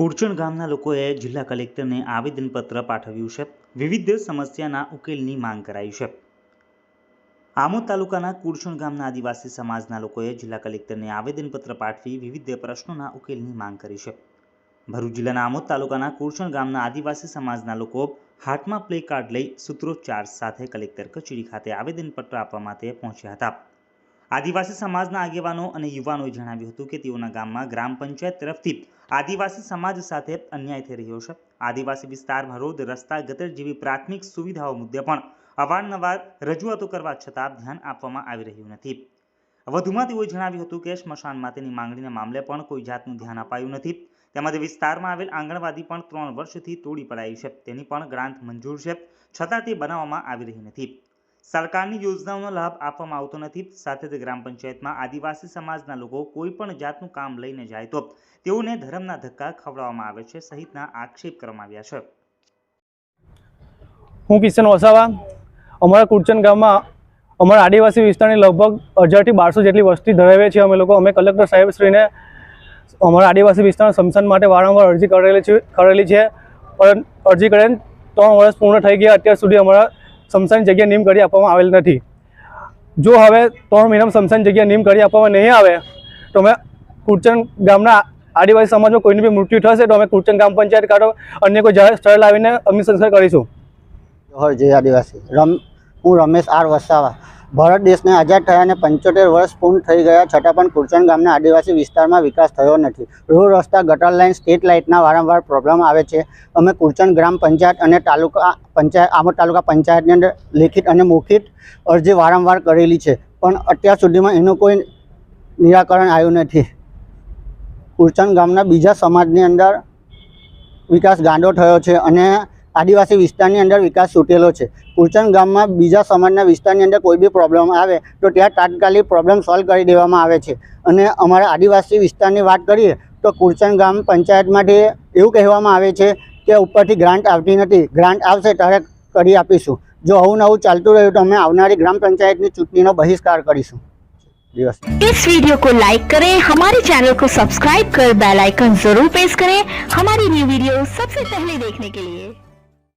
કુરચણ ગામના લોકોએ જિલ્લા કલેક્ટરને આવેદનપત્ર પાઠવ્યું છે. વિવિધ સમસ્યાના ઉકેલની માંગ કરાઈ છે. આમોદ તાલુકાના કુરચણ ગામના આદિવાસી સમાજના લોકોએ જિલ્લા કલેક્ટરને આવેદનપત્ર પાઠવી વિવિધ પ્રશ્નોના ઉકેલની માંગ કરી છે. ભરૂચ જિલ્લાના આમોદ તાલુકાના કુરચણ ગામના આદિવાસી સમાજના લોકો હાથમાં પ્લે કાર્ડ લઈ સૂત્રોચ્ચાર સાથે કલેક્ટર કચેરી ખાતે આવેદનપત્ર આપવા માટે પહોંચ્યા હતા. આદિવાસી સમાજના આગેવાનો અને યુવાનોએ જણાવ્યું હતું કે તેઓના ગામમાં ગ્રામ પંચાયત તરફથી આદિવાસી સમાજ સાથે અન્યાય થઈ રહ્યો છે. આદિવાસી વિસ્તારમાં રોડ, રસ્તા, ગટર જેવી પ્રાથમિક સુવિધાઓ મુદ્દે પણ અવારનવાર રજૂઆતો કરવા છતાં ધ્યાન આપવામાં આવી રહ્યું નથી. વધુમાં તેઓએ જણાવ્યું હતું કે સ્મશાન માટેની માંગણીના મામલે પણ કોઈ જાતનું ધ્યાન અપાયું નથી. તેમજ વિસ્તારમાં આવેલ આંગણવાડી પણ ત્રણ વર્ષથી તોડી પડાઈ છે. તેની પણ ગ્રાન્ટ મંજૂર છે. છતાં તે બનાવવામાં આવી રહી નથી. સરકારની યોજનાઓનો લાભ આપવામાં આવતો નથી. સાથે જ ગ્રામ પંચાયતમાં આદિવાસી સમાજના લોકો કોઈ પણ જાતનું કામ લઈને જાય તો તેઓને ધર્મના ધક્કા ખવડાવવામાં આવે છે સહિતના આક્ષેપ કરવામાં આવ્યા છે. હું કિશન વસાવા અમારા કુડચન ગામમાં અમારા આદિવાસી વિસ્તારની લગભગ હજારથી બારસો જેટલી વસ્તી ધરાવે છે અમે લોકો, અમે કલેક્ટર સાહેબશ્રીને અમારા આદિવાસી વિસ્તારના સમસાન માટે વારંવાર અરજી કરેલી છે કરેલી છે. પણ અરજી કરીને ત્રણ વર્ષ પૂર્ણ થઈ ગયા. અત્યાર સુધી અમારા સમસાન જગ્યા નિયમ કરી આપવામાં આવેલ નથી. જો હવે ત્રણ મહિનામાં સમસાન જગ્યા નિયમ કરી આપવામાં નહીં આવે, તો અમે કુરચન ગામના આદિવાસી સમાજમાં કોઈનું બી મૃત્યુ થશે તો અમે કુરચન ગ્રામ પંચાયત કાઢો, અન્ય કોઈ જાહેર સ્થળ લાવીને અગ્નિ સંસ્કાર કરીશું. જય આદિવાસી. રમ, હું રમેશ આર વસાવા. ભારત દેશને આઝાદ થયાને પંચોતેર વર્ષ પૂર્ણ થઈ ગયા છતાં પણ કુરચણ ગામના આદિવાસી વિસ્તારમાં વિકાસ થયો નથી. રોડ, રસ્તા, ગટર લાઇન, સ્ટ્રીટ લાઇટના વારંવાર પ્રોબ્લેમ આવે છે. અમે કુરચણ ગ્રામ પંચાયત અને તાલુકા પંચાયત આમોદ તાલુકા પંચાયતની અંદર લેખિત અને મૌખિત અરજી વારંવાર કરેલી છે. પણ અત્યાર સુધીમાં એનું કોઈ નિરાકરણ આવ્યું નથી. કુરચણ ગામના બીજા સમાજની અંદર વિકાસ ગાંડો થયો છે અને આદિવાસી વિસ્તારની અંદર વિકાસ છૂટેલો છે કુરચણ ગામમાં બીજા સમાજના વિસ્તારની અંદર કોઈ બી પ્રોબ્લેમ આવે તો ત્યાં તાત્કાલિક પ્રોબ્લેમ સોલ્વ કરી દેવામાં આવે છે અને અમારા આદિવાસી વિસ્તારની વાત કરીએ તો કુરચણ ગામ પંચાયતમાંથી એવું કહેવામાં આવે છે કે ઉપરથી ગ્રાન્ટ આવતી નથી ગ્રાન્ટ આવશે ત્યારે કરી આપીશું જો આવું નવું ચાલતું રહ્યું તો અમે આવનારી ગ્રામ પંચાયતની ચૂંટણીનો બહિષ્કાર કરીશું દિવસ इस वीडियो को लाइक करें हमारे चैनल को सब्सक्राइब कर बेल आइकन जरूर प्रेस करें हमारी न्यू वीडियो सबसे पहले देखने के लिए